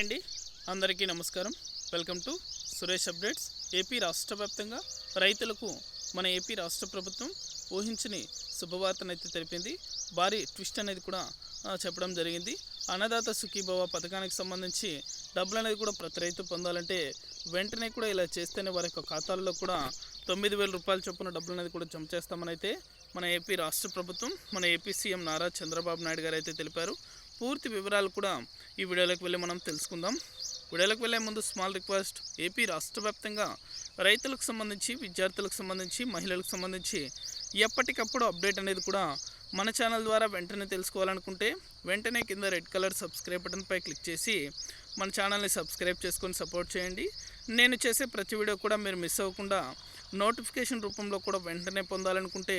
అండి. అందరికీ నమస్కారం. Welcome to Suresh updates. AP రాష్ట్ర వ్యాప్తంగా రైతులకు మన ఏపీ రాష్ట్ర ప్రభుత్వం ఊహించని శుభవార్తనైతే తెలిపింది. భారీ ట్విస్ట్ అనేది కూడా చెప్పడం జరిగింది. అన్నదాత సుఖీభవ పథకానికి సంబంధించి డబ్బులు అనేది కూడా ప్రతి రైతు పొందాలంటే వెంటనే కూడా ఇలా చేస్తేనే వారి యొక్క ఖాతాల్లో కూడా తొమ్మిది వేల రూపాయల చొప్పున డబ్బులు అనేది కూడా జమ చేస్తామని అయితే మన ఏపీ రాష్ట్ర ప్రభుత్వం మన ఏపీ సీఎం నారా చంద్రబాబు నాయుడు గారు అయితే తెలిపారు. పూర్తి వివరాలు కూడా ఈ వీడియోలోకి వెళ్ళి మనం తెలుసుకుందాం. వీడియోలోకి వెళ్ళే ముందు స్మాల్ రిక్వెస్ట్ ఏపీ రాష్ట్ర వ్యాప్తంగా రైతులకు సంబంధించి విద్యార్థులకు సంబంధించి మహిళలకు సంబంధించి ఎప్పటికప్పుడు అప్డేట్ అనేది కూడా మన ఛానల్ ద్వారా వెంటనే తెలుసుకోవాలనుకుంటే వెంటనే కింద రెడ్ కలర్ సబ్స్క్రైబ్ బటన్పై క్లిక్ చేసి మన ఛానల్ని సబ్స్క్రైబ్ చేసుకొని సపోర్ట్ చేయండి. నేను చేసే ప్రతి వీడియో కూడా మీరు మిస్ అవ్వకుండా నోటిఫికేషన్ రూపంలో కూడా వెంటనే పొందాలనుకుంటే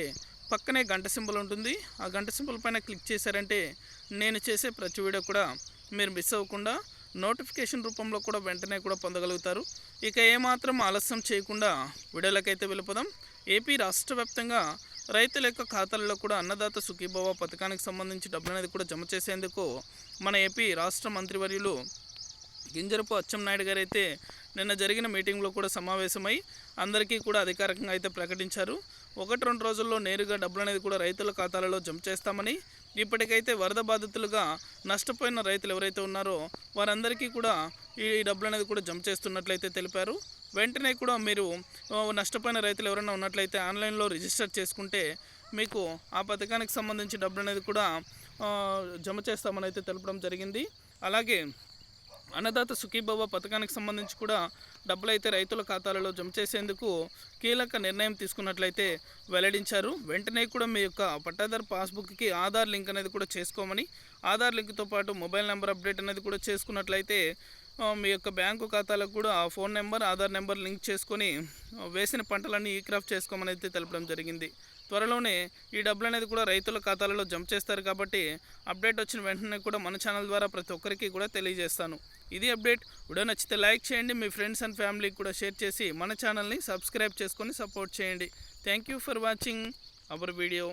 పక్కనే గంట సింబల్ ఉంటుంది. ఆ గంట సింబల్ పైన క్లిక్ చేశారంటే నేను చేసే ప్రతి వీడియో కూడా మీరు మిస్ అవ్వకుండా నోటిఫికేషన్ రూపంలో కూడా వెంటనే కూడా పొందగలుగుతారు. ఇక ఏమాత్రం ఆలస్యం చేయకుండా వీడియోలకైతే వెళ్ళిపోదాం. ఏపీ రాష్ట్ర వ్యాప్తంగా రైతుల యొక్క ఖాతాలలో కూడా అన్నదాత సుఖీభవ పథకానికి సంబంధించి డబ్బులు అనేది కూడా జమ చేసేందుకు మన ఏపీ రాష్ట్ర మంత్రివర్యులు గింజరపు అచ్చెన్నాయుడు గారు అయితే నిన్న జరిగిన మీటింగ్లో కూడా సమావేశమై అందరికీ కూడా అధికారికంగా అయితే ప్రకటించారు. ఒకటి రెండు రోజుల్లో నేరుగా డబ్బులు అనేది కూడా రైతుల ఖాతాలలో జమ చేస్తామని ఇప్పటికైతే వరద బాధితులుగా నష్టపోయిన రైతులు ఎవరైతే ఉన్నారో వారందరికీ కూడా ఈ డబ్బులు అనేది కూడా జమ చేస్తున్నట్లయితే తెలిపారు. వెంటనే కూడా మీరు నష్టపోయిన రైతులు ఎవరైనా ఉన్నట్లయితే ఆన్లైన్లో రిజిస్టర్ చేసుకుంటే మీకు ఆ పథకానికి సంబంధించి డబ్బులు అనేది కూడా జమ చేస్తామని అయితే తెలపడం జరిగింది. అలాగే అన్నదాత సుఖీభవ పథకానికి సంబంధించి కూడా డబ్బులైతే రైతుల ఖాతాలలో జమ చేసేందుకు కీలక నిర్ణయం తీసుకున్నట్లయితే వెల్లడించారు. వెంటనే కూడా మీ యొక్క పట్టాదారు పాస్బుక్కి ఆధార్ లింక్ అనేది కూడా చేసుకోమని ఆధార్ లింక్తో పాటు మొబైల్ నెంబర్ అప్డేట్ అనేది కూడా చేసుకున్నట్లయితే మీ యొక్క బ్యాంకు ఖాతాలకు కూడా phone number Aadhaar number link చేసుకొని వేసిన పంటలన్నీ ఈ క్రాఫ్ట్ చేసుకోమని అయితే తెలపడం జరిగింది. త్వరలోనే ఈ డబ్బులు అనేది కూడా రైతుల ఖాతాలలో జమ చేస్తారు కాబట్టి అప్డేట్ వచ్చిన వెంటనే కూడా మన ఛానల్ ద్వారా ప్రతి ఒక్కరికి కూడా తెలియజేస్తాను. ఇది అప్డేట్. వీడియో నచ్చితే లైక్ చేయండి మీ ఫ్రెండ్స్ అండ్ ఫ్యామిలీకి కూడా షేర్ చేసి మన ఛానల్ని సబ్స్క్రైబ్ చేసుకొని సపోర్ట్ చేయండి. Thank you for watching our video.